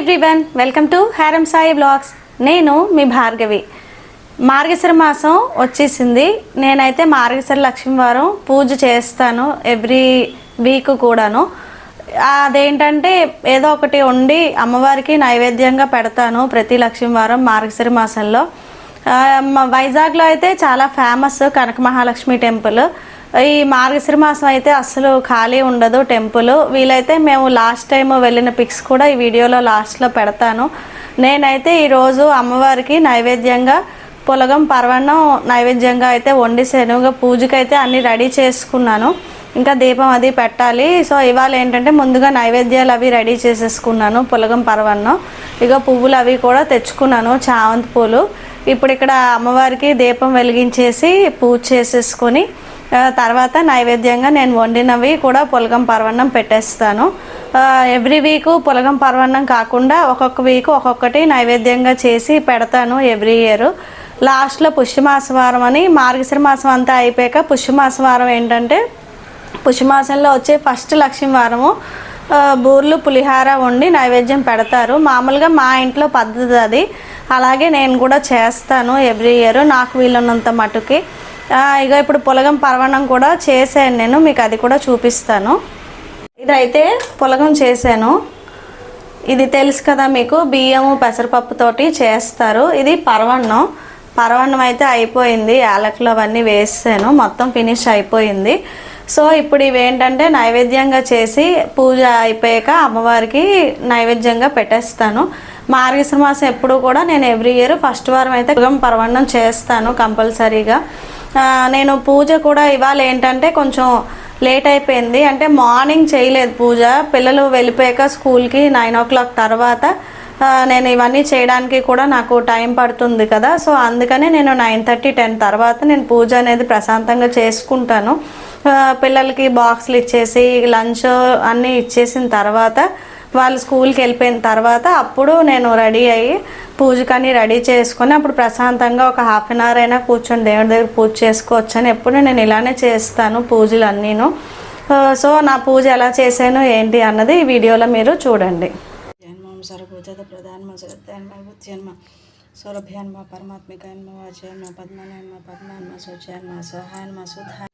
Everyone welcome to హ్యారమ్ Sai blogs నేను మీ భార్గవి. మార్గశిర మాసం వచ్చేసింది. నేనైతే మార్గశిర లక్ష్మి వారం పూజ చేస్తాను ఎవ్రీ వీక్ కూడాను. అదేంటంటే ఏదో ఒకటి వండి అమ్మవారికి నైవేద్యంగా పెడతాను ప్రతి లక్ష్మి వారం మార్గశిర మాసంలో. వైజాగ్లో అయితే చాలా ఫేమస్ కనక మహాలక్ష్మి టెంపుల్. ఈ మార్గశిర మాసం అయితే అస్సలు ఖాళీ ఉండదు టెంపుల్. వీలైతే మేము లాస్ట్ టైం వెళ్ళిన పిక్స్ కూడా ఈ వీడియోలో లాస్ట్లో పెడతాను. నేనైతే ఈరోజు అమ్మవారికి నైవేద్యంగా పులగం పర్వణం నైవేద్యంగా అయితే వండిసాను ఇంకా పూజకైతే అన్ని రెడీ చేసుకున్నాను. ఇంకా దీపం అది పెట్టాలి. సో ఇవాళ ఏంటంటే ముందుగా నైవేద్యాలు అవి రెడీ చేసేసుకున్నాను పులగం పరవన్నం. ఇక పువ్వులు అవి కూడా తెచ్చుకున్నాను చామంతి పూలు. ఇప్పుడు ఇక్కడ అమ్మవారికి దీపం వెలిగించేసి పూజ చేసేసుకొని తర్వాత నైవేద్యంగా నేను వండినవి కూడా పులగం పర్వణం పెట్టేస్తాను. ఎవ్రీ వీక్ పులగం పర్వణం కాకుండా ఒక్కొక్క వీక్ ఒక్కొక్కటి నైవేద్యంగా చేసి పెడతాను ఎవ్రీ ఇయర్. లాస్ట్లో పుష్యమాసవారం అని మార్గశిర మాసం అంతా అయిపోయాక పుష్యమాసవారం ఏంటంటే పుష్యమాసంలో వచ్చే ఫస్ట్ లక్ష్మీ వారము బూర్లు పులిహార వండి నైవేద్యం పెడతారు. మామూలుగా మా ఇంట్లో పద్ధతి అది. అలాగే నేను కూడా చేస్తాను ఎవ్రీ ఇయర్ నాకు వీలున్నంత మటుకి ఇక ఇప్పుడు పులగం పరవణం కూడా చేశాను నేను మీకు అది కూడా చూపిస్తాను. ఇదైతే పులగం చేశాను. ఇది తెలుసు కదా మీకు బియ్యము పెసరపప్పుతోటి చేస్తారు. ఇది పరవన్నం పరవన్నం అయితే అయిపోయింది యాలకులు అవన్నీ వేసాను మొత్తం ఫినిష్ అయిపోయింది. సో ఇప్పుడు ఇవి ఏంటంటే నైవేద్యంగా చేసి పూజ అయిపోయాక అమ్మవారికి నైవేద్యంగా పెట్టేస్తాను. మార్గశిర మాసం ఎప్పుడు కూడా నేను ఎవ్రీ ఇయర్ ఫస్ట్ వారం అయితే పులగం పరవన్నం చేస్తాను కంపల్సరీగా. నేను పూజ కూడా ఇవాళ ఏంటంటే కొంచెం లేట్ అయిపోయింది. అంటే మార్నింగ్ చేయలేదు పూజ. పిల్లలు వెళ్ళిపోయాక స్కూల్కి నైన్ ఓ క్లాక్ తర్వాత నేను ఇవన్నీ చేయడానికి కూడా నాకు టైం పడుతుంది కదా. సో అందుకనే నేను నైన్ థర్టీ టెన్ తర్వాత నేను పూజ అనేది ప్రశాంతంగా చేసుకుంటాను. పిల్లలకి బాక్స్లు ఇచ్చేసి లంచ్ అన్నీ ఇచ్చేసిన తర్వాత వాళ్ళు స్కూల్కి వెళ్ళిపోయిన తర్వాత అప్పుడు నేను రెడీ అయ్యి పూజకని రెడీ చేసుకొని అప్పుడు ప్రశాంతంగా ఒక హాఫ్ అన్ అవర్ అయినా కూర్చొని దేవుడి దగ్గర పూజ చేసుకోవచ్చు అని ఎప్పుడు నేను ఇలానే చేస్తాను పూజలు అన్నీను సో నా పూజ ఎలా చేశాను ఏంటి అన్నది ఈ వీడియోలో మీరు చూడండి. జన్మం సర్వభూత ప్రధాన్మ జగత్యాన్మ సౌరభ్యాన్మ పరమాత్మికాన్మ వాచ్యాన్మ పద్మనాన్మ పద్మాన్మ శౌచాన్మ సహాయన్మ సుధాన్మ